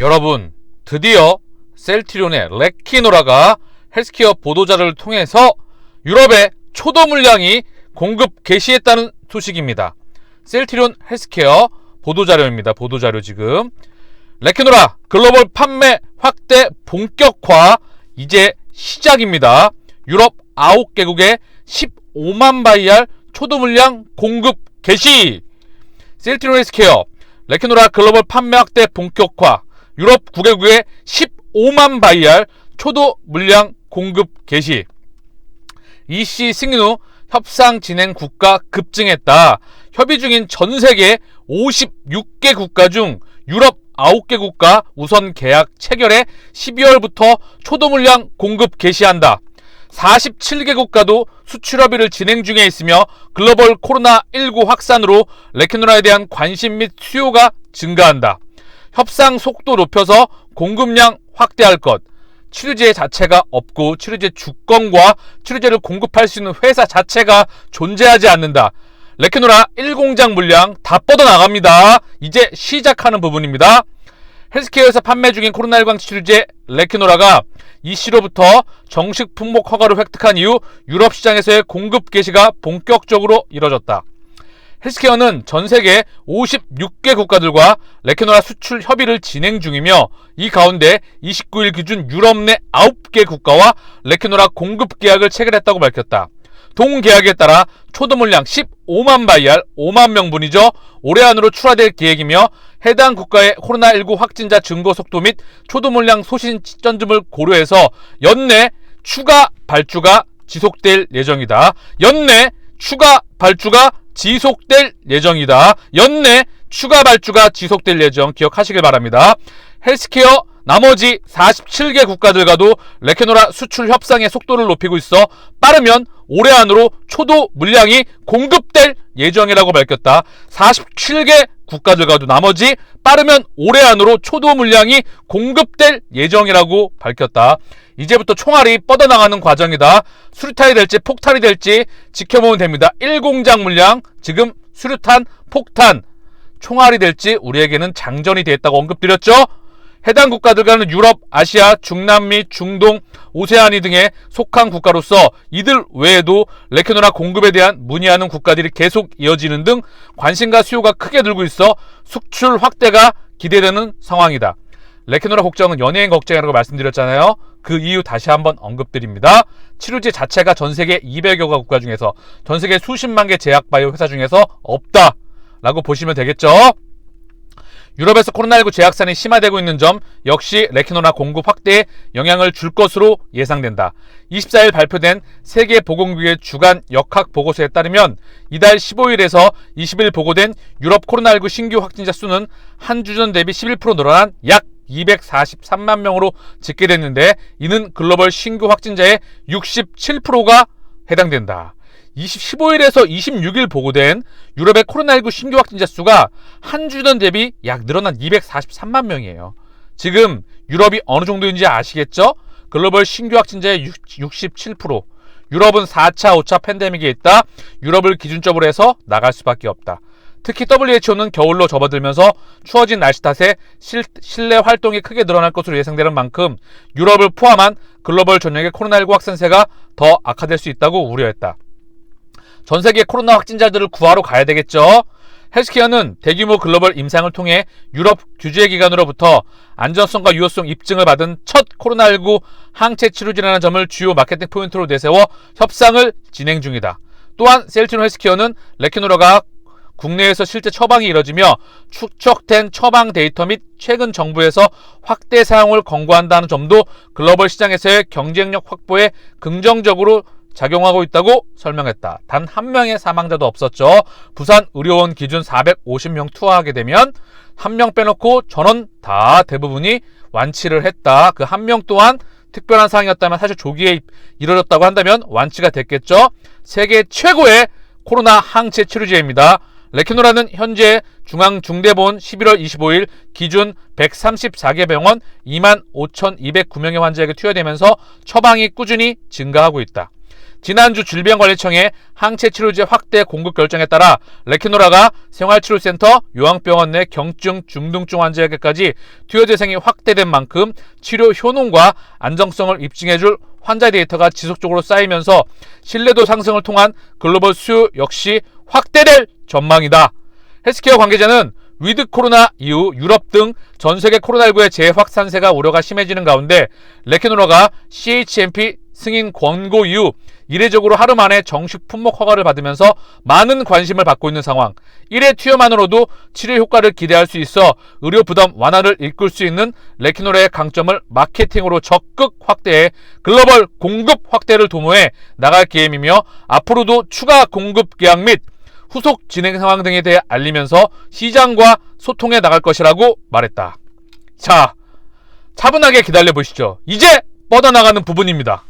여러분, 드디어 셀트리온의 레키노라가 헬스케어 보도자를 통해서 유럽에 초도 물량이 공급 개시했다는 소식입니다. 셀트리온 헬스케어 보도자료입니다. 보도자료 지금. 레키노라 글로벌 판매 확대 본격화 이제 시작입니다. 유럽 9개국에 15만 바이알 초도 물량 공급 개시. 셀트리온 헬스케어 레키노라 글로벌 판매 확대 본격화 유럽 9개국에 15만 바이알 초도 물량 공급 개시. 이씨 승인 후 협상 진행 국가 급증했다. 협의 중인 전 세계 56개 국가 중 유럽 9개 국가 우선 계약 체결해 12월부터 초도 물량 공급 개시한다. 47개 국가도 수출 협의를 진행 중에 있으며 글로벌 코로나19 확산으로 레키노라에 대한 관심 및 수요가 증가한다. 협상 속도 높여서 공급량 확대할 것. 치료제 자체가 없고 치료제 주권과 치료제를 공급할 수 있는 회사 자체가 존재하지 않는다. 레키노라 1공장 물량 다 뻗어나갑니다. 이제 시작하는 부분입니다. 헬스케어에서 판매 중인 코로나19 치료제 레키노라가 이씨로부터 정식 품목 허가를 획득한 이후 유럽 시장에서의 공급 개시가 본격적으로 이뤄졌다. 헬스케어는 전 세계 56개 국가들과 레케노라 수출 협의를 진행 중이며 이 가운데 29일 기준 유럽 내 9개 국가와 레케노라 공급 계약을 체결했다고 밝혔다. 동 계약에 따라 초도 물량 15만 바이알 5만 명분이죠. 올해 안으로 출하될 계획이며 해당 국가의 코로나19 확진자 증거 속도 및 초도 물량 소신 시점을 고려해서 연내 추가 발주가 지속될 예정이다. 연내 추가 발주가 지속될 예정이다. 연내 추가 발주가 지속될 예정 기억하시길 바랍니다. 헬스케어 나머지 47개 국가들과도 레케노라 수출 협상의 속도를 높이고 있어 빠르면 올해 안으로 초도 물량이 공급될 예정이라고 밝혔다. 47개 국가들과도 나머지 빠르면 올해 안으로 초도 물량이 공급될 예정이라고 밝혔다. 이제부터 총알이 뻗어나가는 과정이다. 수류탄이 될지 폭탄이 될지 지켜보면 됩니다. 1공장 물량, 지금 수류탄, 폭탄, 총알이 될지 우리에게는 장전이 됐다고 언급드렸죠? 해당 국가들과는 유럽, 아시아, 중남미, 중동, 오세아니 등에 속한 국가로서 이들 외에도 레케노라 공급에 대한 문의하는 국가들이 계속 이어지는 등 관심과 수요가 크게 늘고 있어 수출 확대가 기대되는 상황이다. 레케노라 걱정은 연예인 걱정이라고 말씀드렸잖아요. 그 이유 다시 한번 언급드립니다. 치료제 자체가 전 세계 200여 가 국가 중에서 전 세계 수십만 개 제약 바이오 회사 중에서 없다. 라고 보시면 되겠죠. 유럽에서 코로나19 재확산이 심화되고 있는 점 역시 레키노나 공급 확대에 영향을 줄 것으로 예상된다. 24일 발표된 세계보건기구의 주간 역학 보고서에 따르면 이달 15일에서 20일 보고된 유럽 코로나19 신규 확진자 수는 한 주 전 대비 11% 늘어난 약 243만 명으로 집계됐는데 이는 글로벌 신규 확진자의 67%가 해당된다. 15일에서 26일 보고된 유럽의 코로나19 신규 확진자 수가 한 주 전 대비 약 늘어난 243만 명이에요. 지금 유럽이 어느 정도인지 아시겠죠? 글로벌 신규 확진자의 67%. 유럽은 4차, 5차 팬데믹에 있다. 유럽을 기준점으로 해서 나갈 수밖에 없다. 특히 WHO는 겨울로 접어들면서 추워진 날씨 탓에 실, 실내 활동이 크게 늘어날 것으로 예상되는 만큼 유럽을 포함한 글로벌 전역의 코로나19 확산세가 더 악화될 수 있다고 우려했다. 전 세계 코로나 확진자들을 구하러 가야 되겠죠. 헬스케어는 대규모 글로벌 임상을 통해 유럽 규제 기관으로부터 안전성과 유효성 입증을 받은 첫 코로나19 항체 치료제라는 점을 주요 마케팅 포인트로 내세워 협상을 진행 중이다. 또한 셀트론 헬스케어는 레키노라가 국내에서 실제 처방이 이뤄지며 축적된 처방 데이터 및 최근 정부에서 확대 사용을 권고한다는 점도 글로벌 시장에서의 경쟁력 확보에 긍정적으로 작용하고 있다고 설명했다. 단 한 명의 사망자도 없었죠. 부산 의료원 기준 450명 투하하게 되면 한 명 빼놓고 전원 다 대부분이 완치를 했다. 그 한 명 또한 특별한 상황이었다면 사실 조기에 이뤄졌다고 한다면 완치가 됐겠죠. 세계 최고의 코로나 항체 치료제입니다. 레키노라는 현재 중앙중대본 11월 25일 기준 134개 병원 2만 5,209명의 환자에게 투여되면서 처방이 꾸준히 증가하고 있다. 지난주 질병관리청의 항체 치료제 확대 공급 결정에 따라 레키노라가 생활치료센터, 요양병원 내 경증, 중등증 환자에게까지 투여 재생이 확대된 만큼 치료 효능과 안정성을 입증해줄 환자 데이터가 지속적으로 쌓이면서 신뢰도 상승을 통한 글로벌 수요 역시 확대될 전망이다. 헬스케어 관계자는 위드 코로나 이후 유럽 등 전 세계 코로나19의 재확산세가 우려가 심해지는 가운데 레케노라가 CHMP 승인 권고 이후 이례적으로 하루 만에 정식 품목 허가를 받으면서 많은 관심을 받고 있는 상황. 1회 투여만으로도 치료 효과를 기대할 수 있어 의료 부담 완화를 이끌 수 있는 레키노라의 강점을 마케팅으로 적극 확대해 글로벌 공급 확대를 도모해 나갈 계획이며 앞으로도 추가 공급 계약 및 후속 진행 상황 등에 대해 알리면서 시장과 소통해 나갈 것이라고 말했다. 자, 차분하게 기다려 보시죠. 이제 뻗어나가는 부분입니다.